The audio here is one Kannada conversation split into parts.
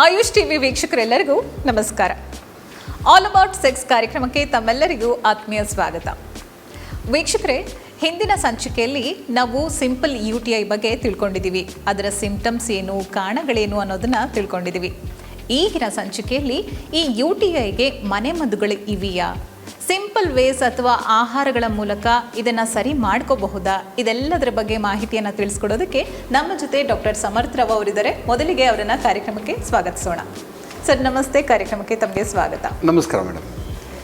ಆಯುಷ್ ಟಿವಿ ವೀಕ್ಷಕರೆಲ್ಲರಿಗೂ ನಮಸ್ಕಾರ. ಆಲ್ ಅಬೌಟ್ ಸೆಕ್ಸ್ ಕಾರ್ಯಕ್ರಮಕ್ಕೆ ತಮ್ಮೆಲ್ಲರಿಗೂ ಆತ್ಮೀಯ ಸ್ವಾಗತ. ವೀಕ್ಷಕರೇ, ಹಿಂದಿನ ಸಂಚಿಕೆಯಲ್ಲಿ ನಾವು ಸಿಂಪಲ್ ಯು ಟಿ ಐ ಬಗ್ಗೆ ತಿಳ್ಕೊಂಡಿದ್ದೀವಿ. ಅದರ ಸಿಂಪ್ಟಮ್ಸ್ ಏನು, ಕಾರಣಗಳೇನು ಅನ್ನೋದನ್ನ ತಿಳ್ಕೊಂಡಿದ್ದೀವಿ. ಈಗಿನ ಸಂಚಿಕೆಯಲ್ಲಿ ಈ ಯು ಟಿ ಐಗೆ ಮನೆಮದ್ದುಗಳು ಇವೆಯಾ ಸಿಂಪಲ್ ವೇಸ್ ಅಥವಾ ಆಹಾರಗಳ ಮೂಲಕ ಇದನ್ನ ಸರಿ ಮಾಡ್ಕೋಬಹುದಾ? ಇದೆಲ್ಲದರ ಬಗ್ಗೆ ಮಾಹಿತಿಯನ್ನ ತಿಳಿಸ್ಕೊಡೋದಕ್ಕೆ ನಮ್ಮ ಜೊತೆ ಡಾಕ್ಟರ್ ಸಮರ್ಥ್ ರಾವ್ ಅವರಿದ್ದಾರೆ. ಮೊದಲಿಗೆ ಅವರನ್ನ ಕಾರ್ಯಕ್ರಮಕ್ಕೆ ಸ್ವಾಗತಿಸೋಣ. ಸರ್ ನಮಸ್ತೆ. ಕಾರ್ಯಕ್ರಮಕ್ಕೆ ತಮಗೆ ಸ್ವಾಗತ. ನಮಸ್ಕಾರ ಮೇಡಮ್.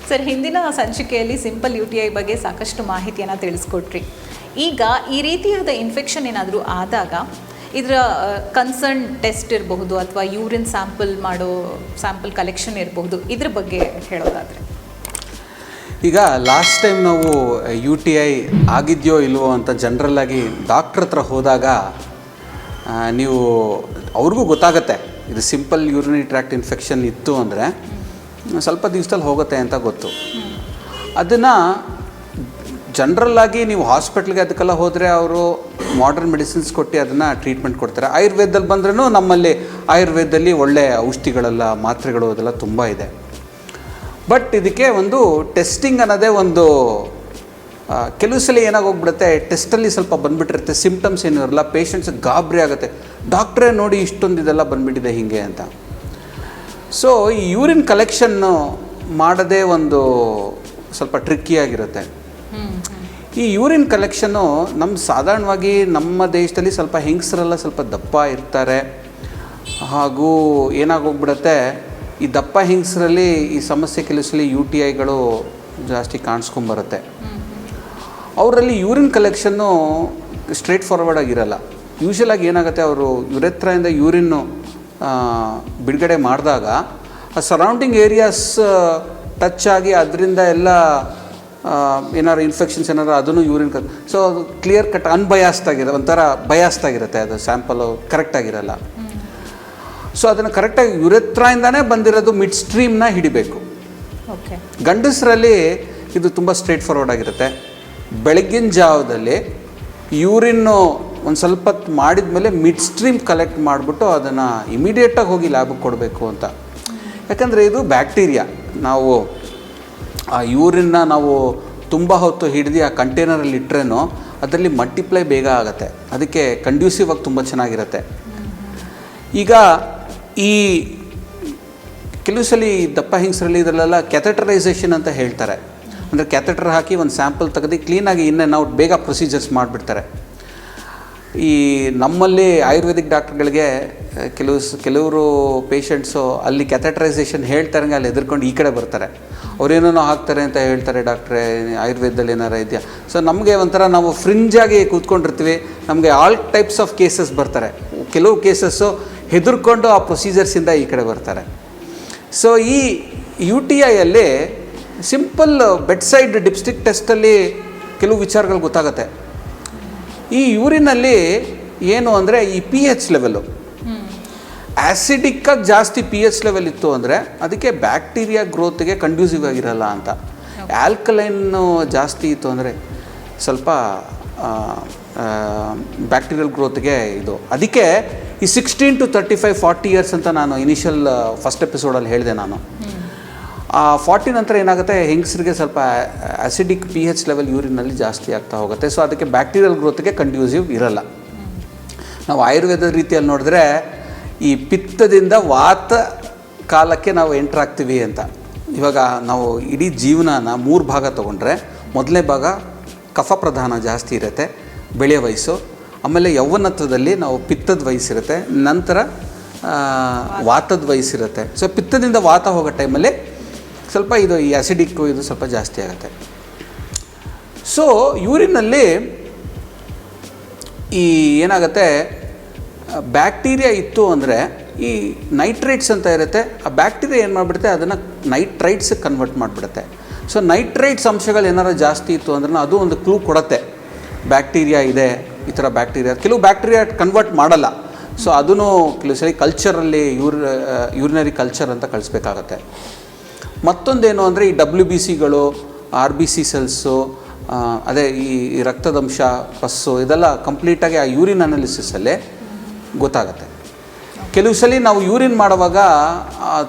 ಸರ್ ಹಿಂದಿನ ಸಂಚಿಕೆಯಲ್ಲಿ ಸಿಂಪಲ್ ಯು ಟಿ ಐ ಬಗ್ಗೆ ಸಾಕಷ್ಟು ಮಾಹಿತಿಯನ್ನು ತಿಳಿಸ್ಕೊಟ್ರಿ. ಈಗ ಈ ರೀತಿಯಾದ ಇನ್ಫೆಕ್ಷನ್ ಏನಾದರೂ ಆದಾಗ ಇದರ ಕನ್ಸರ್ನ್ ಟೆಸ್ಟ್ ಇರಬಹುದು ಅಥವಾ ಯೂರಿನ್ ಸ್ಯಾಂಪಲ್ ಮಾಡೋ ಸ್ಯಾಂಪಲ್ ಕಲೆಕ್ಷನ್ ಇರಬಹುದು. ಇದ್ರ ಬಗ್ಗೆ ಹೇಳೋದಾದರೆ. ಈಗ ಲಾಸ್ಟ್ ಟೈಮ್ ನಾವು ಯು ಟಿ ಐ ಆಗಿದೆಯೋ ಇಲ್ವೋ ಅಂತ ಜನರಲ್ ಆಗಿ ಡಾಕ್ಟ್ರ್ ಹತ್ರ ಹೋದಾಗ ನೀವು ಅವ್ರಿಗೂ ಗೊತ್ತಾಗತ್ತೆ. ಇದು ಸಿಂಪಲ್ ಯೂರಿನರಿ ಟ್ರ್ಯಾಕ್ಟ್ ಇನ್ಫೆಕ್ಷನ್ ಇತ್ತು ಅಂದರೆ ಸ್ವಲ್ಪ ದಿವಸದಲ್ಲಿ ಹೋಗುತ್ತೆ ಅಂತ ಗೊತ್ತು. ಅದನ್ನು ಜನರಲ್ ಆಗಿ ನೀವು ಹಾಸ್ಪಿಟ್ಲ್ಗೆ ಅದಕ್ಕೆಲ್ಲ ಹೋದರೆ ಅವರು ಮಾಡರ್ನ್ ಮೆಡಿಸಿನ್ಸ್ ಕೊಟ್ಟು ಅದನ್ನು ಟ್ರೀಟ್ಮೆಂಟ್ ಕೊಡ್ತಾರೆ. ಆಯುರ್ವೇದದಲ್ಲಿ ಬಂದ್ರೂ ನಮ್ಮಲ್ಲಿ ಆಯುರ್ವೇದದಲ್ಲಿ ಒಳ್ಳೆ ಔಷಧಿಗಳೆಲ್ಲ, ಮಾತ್ರೆಗಳು ಅದೆಲ್ಲ ತುಂಬ ಇದೆ. ಬಟ್ ಇದಕ್ಕೆ ಒಂದು ಟೆಸ್ಟಿಂಗ್ ಅನ್ನೋದೇ ಒಂದು ಕೆಲವು ಸಲ ಏನಾಗೋಗ್ಬಿಡುತ್ತೆ ಟೆಸ್ಟಲ್ಲಿ ಸ್ವಲ್ಪ ಬಂದುಬಿಟ್ಟಿರುತ್ತೆ ಸಿಂಪ್ಟಮ್ಸ್ ಏನೂ ಇರಲ್ಲ ಪೇಷಂಟ್ಸ್ ಗಾಬರಿ ಆಗುತ್ತೆ. ಡಾಕ್ಟ್ರೇ ನೋಡಿ ಇಷ್ಟೊಂದು ಇದೆಲ್ಲ ಬಂದುಬಿಟ್ಟಿದೆ ಹೀಗೆ ಅಂತ. ಸೊ ಈ ಯೂರಿನ್ ಕಲೆಕ್ಷನ್ನು ಮಾಡೋದೇ ಒಂದು ಸ್ವಲ್ಪ ಟ್ರಿಕ್ಕಿ ಆಗಿರುತ್ತೆ. ಈ ಯೂರಿನ್ ಕಲೆಕ್ಷನ್ನು ನಮ್ಮ ಸಾಧಾರಣವಾಗಿ ನಮ್ಮ ದೇಶದಲ್ಲಿ ಸ್ವಲ್ಪ ಹೆಂಗಸರೆಲ್ಲ ಸ್ವಲ್ಪ ದಪ್ಪ ಇರ್ತಾರೆ. ಹಾಗೂ ಏನಾಗೋಗ್ಬಿಡತ್ತೆ ಈ ದಪ್ಪ ಹೆಂಗಸರಲ್ಲಿ ಈ ಸಮಸ್ಯೆ ಕೆಲಸಲಿ ಸಲ ಯು ಟಿ ಐಗಳು ಜಾಸ್ತಿ ಕಾಣಿಸ್ಕೊಂಬರುತ್ತೆ. ಅವರಲ್ಲಿ ಯೂರಿನ್ ಕಲೆಕ್ಷನ್ನು ಸ್ಟ್ರೇಟ್ ಫಾರ್ವರ್ಡ್ ಆಗಿರಲ್ಲ. ಯೂಶಲ್ ಆಗಿ ಏನಾಗುತ್ತೆ, ಅವರು ಯುರೆತ್ರಾಯಿಂದ ಯೂರಿನ್ನು ಬಿಡುಗಡೆ ಮಾಡಿದಾಗ, ಆ ಸರೌಂಡಿಂಗ್ ಏರಿಯಾಸ್ ಟಚ್ ಆಗಿ ಅದರಿಂದ ಎಲ್ಲ ಏನಾದ್ರು ಇನ್ಫೆಕ್ಷನ್ಸ್ ಏನಾದ್ರು ಅದನ್ನು urine so clear cut unbiased ಆಗಿರೋ ಒಂಥರ ಬಯಾಸ್ಡ್ ಆಗಿರುತ್ತೆ ಅದು ಸ್ಯಾಂಪಲು ಕರೆಕ್ಟ್ ಆಗಿರಲ್ಲ. ಸೊ ಅದನ್ನು ಕರೆಕ್ಟಾಗಿ ಯುರೆತ್ರಾಯಿಂದನೇ ಬಂದಿರೋದು ಮಿಡ್ ಸ್ಟ್ರೀಮ್ನ ಹಿಡಿಬೇಕು. ಓಕೆ ಗಂಡಸರಲ್ಲಿ ಇದು ತುಂಬ ಸ್ಟ್ರೇಟ್ ಫಾರ್ವರ್ಡ್ ಆಗಿರುತ್ತೆ. ಬೆಳಗಿನ ಜಾವದಲ್ಲಿ ಯೂರಿನ್ನು ಒಂದು ಸ್ವಲ್ಪ ಹೊತ್ತು ಮಾಡಿದ ಮೇಲೆ ಮಿಡ್ ಸ್ಟ್ರೀಮ್ ಕಲೆಕ್ಟ್ ಮಾಡಿಬಿಟ್ಟು ಅದನ್ನು ಇಮಿಡಿಯೇಟಾಗಿ ಹೋಗಿ ಲ್ಯಾಬಿಗೆ ಕೊಡಬೇಕು ಅಂತ. ಯಾಕಂದರೆ ಇದು ಬ್ಯಾಕ್ಟೀರಿಯಾ ನಾವು ಆ ಯೂರಿನ್ನ ನಾವು ತುಂಬ ಹೊತ್ತು ಹಿಡಿದು ಆ ಕಂಟೈನರಲ್ಲಿ ಇಟ್ರೇನೋ ಅದರಲ್ಲಿ ಮಲ್ಟಿಪ್ಲೈ ಬೇಗ ಆಗುತ್ತೆ. ಅದಕ್ಕೆ ಕಂಡ್ಯೂಸಿವ್ ಆಗಿ ತುಂಬ ಚೆನ್ನಾಗಿರುತ್ತೆ. ಈಗ ಈ ಕೆಲವು ಸಲ ದಪ್ಪ ಹಿಂಗ್ಸರಲ್ಲಿ ಇದರಲ್ಲೆಲ್ಲ ಕ್ಯಾಥೆಟರೈಸೇಷನ್ ಅಂತ ಹೇಳ್ತಾರೆ. ಅಂದರೆ ಕ್ಯಾಥೆಟರ್ ಹಾಕಿ ಒಂದು ಸ್ಯಾಂಪಲ್ ತೆಗೆದು ಕ್ಲೀನಾಗಿ ಇನ್ನೇ ನಾವು ಬೇಗ ಪ್ರೊಸೀಜರ್ಸ್ ಮಾಡಿಬಿಡ್ತಾರೆ. ಈ ನಮ್ಮಲ್ಲಿ ಆಯುರ್ವೇದಿಕ್ ಡಾಕ್ಟ್ರುಗಳಿಗೆ ಕೆಲವು ಕೆಲವರು ಪೇಷಂಟ್ಸು ಅಲ್ಲಿ ಕ್ಯಾಥೆಟರೈಸೇಷನ್ ಹೇಳ್ತಾರಂಗೆ ಅಲ್ಲಿ ಎದುರ್ಕೊಂಡು ಈ ಕಡೆ ಬರ್ತಾರೆ. ಅವ್ರೇನೇನೋ ಹಾಕ್ತಾರೆ ಅಂತ ಹೇಳ್ತಾರೆ ಡಾಕ್ಟ್ರೇ, ಆಯುರ್ವೇದದಲ್ಲಿ ಏನಾರ ಇದೆಯಾ? ಸೊ ನಮಗೆ ಒಂಥರ ನಾವು ಫ್ರಿಂಜಾಗಿ ಕೂತ್ಕೊಂಡಿರ್ತೀವಿ. ನಮಗೆ ಆಲ್ ಟೈಪ್ಸ್ ಆಫ್ ಕೇಸಸ್ ಬರ್ತಾರೆ. ಕೆಲವು ಕೇಸಸ್ಸು ಹೆದರ್ಕೊಂಡು ಆ ಪ್ರೊಸೀಜರ್ಸಿಂದ ಈ ಕಡೆ ಬರ್ತಾರೆ. ಸೊ ಈ ಯು ಟಿ ಐಯಲ್ಲಿ ಸಿಂಪಲ್ ಬೆಡ್ ಸೈಡ್ ಡಿಪ್ಸ್ಟಿಕ್ ಟೆಸ್ಟಲ್ಲಿ ಕೆಲವು ವಿಚಾರಗಳು ಗೊತ್ತಾಗುತ್ತೆ. ಈ ಯೂರಿನಲ್ಲಿ ಏನು ಅಂದರೆ ಈ ಪಿ ಎಚ್ ಲೆವೆಲು ಆ್ಯಸಿಡಿಕ್ಕಾಗಿ ಜಾಸ್ತಿ ಪಿ ಎಚ್ ಲೆವೆಲ್ ಇತ್ತು ಅಂದರೆ ಅದಕ್ಕೆ ಬ್ಯಾಕ್ಟೀರಿಯಾ ಗ್ರೋತ್ಗೆ ಕಂಡ್ಯೂಸಿವ್ ಆಗಿರಲ್ಲ ಅಂತ. ಆಲ್ಕಲೈನು ಜಾಸ್ತಿ ಇತ್ತು ಅಂದರೆ ಸ್ವಲ್ಪ ಬ್ಯಾಕ್ಟೀರಿಯಲ್ ಗ್ರೋತ್ಗೆ ಇದು. ಅದಕ್ಕೆ ಈ sixteen to thirty five forty years ಅಂತ ನಾನು ಇನಿಷಿಯಲ್ ಫಸ್ಟ್ ಎಪಿಸೋಡಲ್ಲಿ ಹೇಳಿದೆ ನಾನು. ಆ ಫಾರ್ಟಿ ನಂತರ ಏನಾಗುತ್ತೆ, ಹೆಂಗಸರಿಗೆ ಸ್ವಲ್ಪ ಆ್ಯಸಿಡಿಕ್ ಪಿ ಹೆಚ್ ಲೆವೆಲ್ ಯೂರಿನಲ್ಲಿ ಜಾಸ್ತಿ ಆಗ್ತಾ ಹೋಗುತ್ತೆ. ಸೊ ಅದಕ್ಕೆ ಬ್ಯಾಕ್ಟೀರಿಯಲ್ ಗ್ರೋತ್ಗೆ ಕಂಡ್ಯೂಸಿವ್ ಇರಲ್ಲ. ನಾವು ಆಯುರ್ವೇದ ರೀತಿಯಲ್ಲಿ ನೋಡಿದ್ರೆ, ಈ ಪಿತ್ತದಿಂದ ವಾತ ಕಾಲಕ್ಕೆ ನಾವು ಎಂಟ್ರ್ ಆಗ್ತೀವಿ ಅಂತ. ಇವಾಗ ನಾವು ಇಡೀ ಜೀವನನ ಮೂರು ಭಾಗ ತೊಗೊಂಡ್ರೆ, ಮೊದಲನೇ ಭಾಗ ಕಫ ಪ್ರಧಾನ ಜಾಸ್ತಿ ಇರುತ್ತೆ ಬೆಳೆಯ ವಯಸ್ಸು ಆಮೇಲೆ ಯೌವನತ್ವದಲ್ಲಿ ನಾವು ಪಿತ್ತದ ವಯಸ್ಸಿರುತ್ತೆ, ನಂತರ ವಾತದ ವಯಸ್ಸಿರುತ್ತೆ. ಸೊ ಪಿತ್ತದಿಂದ ವಾತ ಹೋಗೋ ಟೈಮಲ್ಲಿ ಸ್ವಲ್ಪ ಇದು ಈ ಆ್ಯಸಿಡಿಕ್ಕು ಇದು ಸ್ವಲ್ಪ ಜಾಸ್ತಿ ಆಗುತ್ತೆ. ಸೊ ಯೂರಿನಲ್ಲಿ ಈ ಏನಾಗುತ್ತೆ, ಬ್ಯಾಕ್ಟೀರಿಯಾ ಇತ್ತು ಅಂದರೆ ಈ ನೈಟ್ರೈಟ್ಸ್ ಅಂತ ಇರುತ್ತೆ, ಆ ಬ್ಯಾಕ್ಟೀರಿಯಾ ಏನು ಮಾಡಿಬಿಡುತ್ತೆ, ಅದನ್ನು ನೈಟ್ರೈಟ್ಸ್ ಕನ್ವರ್ಟ್ ಮಾಡಿಬಿಡುತ್ತೆ. ಸೊ ನೈಟ್ರೈಟ್ಸ್ ಅಂಶಗಳು ಏನಾರು ಜಾಸ್ತಿ ಇತ್ತು ಅಂದ್ರೆ ಅದು ಒಂದು ಕ್ಲೂ ಕೊಡುತ್ತೆ. ಬ್ಯಾಕ್ಟೀರಿಯಾ ಇದೆ ಈ ಥರ ಬ್ಯಾಕ್ಟೀರಿಯಾ, ಕೆಲವು ಬ್ಯಾಕ್ಟೀರಿಯಾ ಕನ್ವರ್ಟ್ ಮಾಡಲ್ಲ. ಸೊ ಅದನ್ನು ಕೆಲವು ಸರಿ ಕಲ್ಚರಲ್ಲಿ ಯೂರ್ ಯೂರಿನರಿ ಕಲ್ಚರ್ ಅಂತ ಕಳಿಸ್ಬೇಕಾಗತ್ತೆ. ಮತ್ತೊಂದೇನು ಅಂದರೆ ಈ ಡಬ್ಲ್ಯೂ ಬಿ ಸಿಗಳು ಆರ್ ಬಿ ಸಿ ಸೆಲ್ಸು ಅದೇ ಈ ರಕ್ತದಂಶ, ಪಸ್ಸು, ಇದೆಲ್ಲ ಕಂಪ್ಲೀಟಾಗಿ ಆ ಯೂರಿನ್ ಅನಾಲಿಸಿಸಲ್ಲೇ ಗೊತ್ತಾಗುತ್ತೆ. ಕೆಲವು ಸಲ ನಾವು ಯೂರಿನ್ ಮಾಡುವಾಗ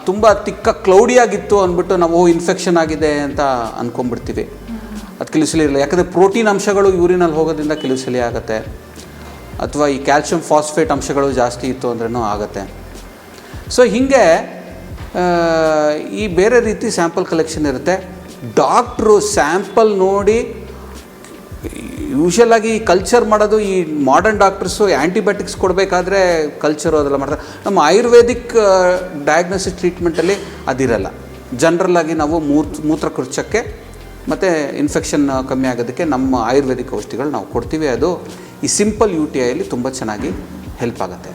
ತುಂಬ ತಿಕ್ಕ ಕ್ಲೌಡಿಯಾಗಿತ್ತು ಅಂದ್ಬಿಟ್ಟು ನಾವು ಇನ್ಫೆಕ್ಷನ್ ಆಗಿದೆ ಅಂತ ಅಂದ್ಕೊಂಡ್ಬಿಡ್ತೀವಿ ಅದು ಕೆಲವು ಸಲ ಇರಲ್ಲ ಯಾಕಂದರೆ ಪ್ರೋಟೀನ್ ಅಂಶಗಳು ಯೂರಿನಲ್ಲಿ ಹೋಗೋದ್ರಿಂದ ಕೆಲವು ಸಲ ಆಗುತ್ತೆ. ಅಥವಾ ಈ ಕ್ಯಾಲ್ಶಿಯಂ ಫಾಸ್ಫೇಟ್ ಅಂಶಗಳು ಜಾಸ್ತಿ ಇತ್ತು ಅಂದ್ರೂ ಆಗುತ್ತೆ. ಸೊ ಹೀಗೆ ಈ ಬೇರೆ ರೀತಿ ಸ್ಯಾಂಪಲ್ ಕಲೆಕ್ಷನ್ ಇರುತ್ತೆ. ಡಾಕ್ಟ್ರು ಸ್ಯಾಂಪಲ್ ನೋಡಿ, ಯೂಶಲ್ ಆಗಿ ಕಲ್ಚರ್ ಮಾಡೋದು, ಈ ಮಾಡರ್ನ್ ಡಾಕ್ಟರ್ಸು ಆ್ಯಂಟಿಬಯೋಟಿಕ್ಸ್ ಕೊಡಬೇಕಾದ್ರೆ ಕಲ್ಚರು ಅದೆಲ್ಲ ಮಾಡ್ತಾರೆ. ನಮ್ಮ ಆಯುರ್ವೇದಿಕ್ ಡಯಾಗ್ನೋಸಿಸ್ ಟ್ರೀಟ್ಮೆಂಟಲ್ಲಿ ಅದಿರಲ್ಲ. ಜನರಲ್ ನಾವು ಮೂತ್ರ ಮೂತ್ರಕೃಚ್ಯಕ್ಕೆ ಮತ್ತು ಇನ್ಫೆಕ್ಷನ್ ಕಮ್ಮಿ ಆಗೋದಕ್ಕೆ ನಮ್ಮ ಆಯುರ್ವೇದಿಕ್ ಔಷಧಿಗಳು ನಾವು ಕೊಡ್ತೀವಿ. ಅದು ಈ ಸಿಂಪಲ್ ಯು ಟಿ ಐಲಿ ತುಂಬ ಚೆನ್ನಾಗಿ ಹೆಲ್ಪ್ ಆಗುತ್ತೆ.